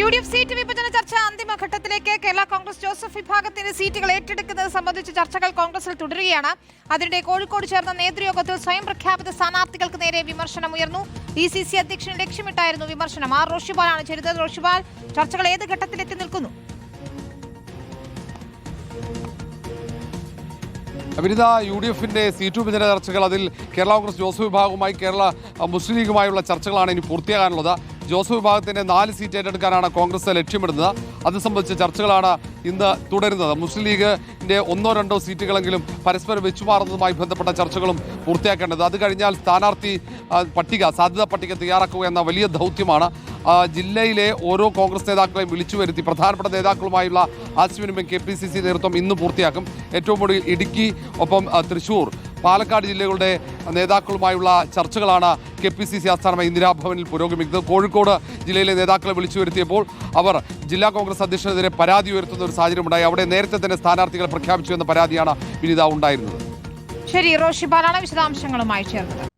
U D F seat വിഭജന ചർച്ച അന്തിമഘട്ടത്തിലേക്ക് Kerala Congress Joseph വിഭാഗത്തിന്റെ സീറ്റുകൾ ഏറ്റെടുക്കുന്നത് സംബന്ധിച്ച ചർച്ചകൾ കോൺഗ്രസിൽ തുടരുകയാണ്. അതിനിടെ കോഴിക്കോട് ചേർന്ന നേതൃയോഗത്തിൽ സ്വയം പ്രഖ്യാപിത സ്ഥാനാർത്ഥികൾക്ക് നേരെ വിമർശനം ഉയർന്നു. ഡി സി സി അധ്യക്ഷൻ ലക്ഷ്യമിട്ടായിരുന്നു വിമർശനം. ആർ റോഷിപാലാണ് ചേരുന്നത് റോഷിപാൽ ചർച്ചകൾ ഏത് ഘട്ടത്തിലെത്തി നിൽക്കുന്നു? വിനിത യു ഡി എഫിന്റെ സീറ്റ് വിഭജന ചർച്ചകൾ അതിൽ കേരള കോൺഗ്രസ് ജോസഫ് വിഭാഗവുമായി കേരള മുസ്ലിം ലീഗുമായുള്ള ചർച്ചകളാണ് ഇനി പൂർത്തിയാകാനുള്ളത്. ജോസഫ് വിഭാഗത്തിന്റെ നാല് സീറ്റ് ഏറ്റെടുക്കാനാണ് കോൺഗ്രസ് ലക്ഷ്യമിടുന്നത്. അത് സംബന്ധിച്ച ചർച്ചകളാണ് ഇന്ന് തുടരുന്നത്. മുസ്ലിം ലീഗിന്റെ ഒന്നോ രണ്ടോ സീറ്റുകളെങ്കിലും പരസ്പരം വെച്ചുമാറുന്നതുമായി ബന്ധപ്പെട്ട ചർച്ചകളും പൂർത്തിയാക്കേണ്ടത്. അത് കഴിഞ്ഞാൽ സ്ഥാനാർത്ഥി പട്ടിക സാധ്യതാ പട്ടിക തയ്യാറാക്കുക എന്ന വലിയ ദൗത്യമാണ്. ജില്ലയിലെ ഓരോ കോൺഗ്രസ് നേതാക്കളെയും വിളിച്ചു വരുത്തി പ്രധാനപ്പെട്ട നേതാക്കളുമായുള്ള ആശയവിനിമയം കെ പി സി സി നേതൃത്വം ഇന്ന് പൂർത്തിയാക്കും. ഏറ്റവും കൂടുതൽ ഇടുക്കി ഒപ്പം തൃശൂർ പാലക്കാട് ജില്ലകളുടെ നേതാക്കളുമായുള്ള ചർച്ചകളാണ് കെ പി സി സി ആസ്ഥാനമായ ഇന്ദിരാഭവനിൽ പുരോഗമിക്കുന്നത്. കോഴിക്കോട് ജില്ലയിലെ നേതാക്കളെ വിളിച്ചു വരുത്തിയപ്പോൾ അവർ ജില്ലാ കോൺഗ്രസ് അധ്യക്ഷനെതിരെ പരാതി ഉയർത്തുന്ന ഒരു സാഹചര്യമുണ്ടായി. അവിടെ നേരത്തെ തന്നെ സ്ഥാനാർത്ഥികളെ പ്രഖ്യാപിച്ചു എന്ന പരാതിയാണ് വിനിത ഉണ്ടായിരുന്നത്. ശരി റോഷിപാലാണ് വിശദാംശങ്ങളുമായി ചേർന്നത്.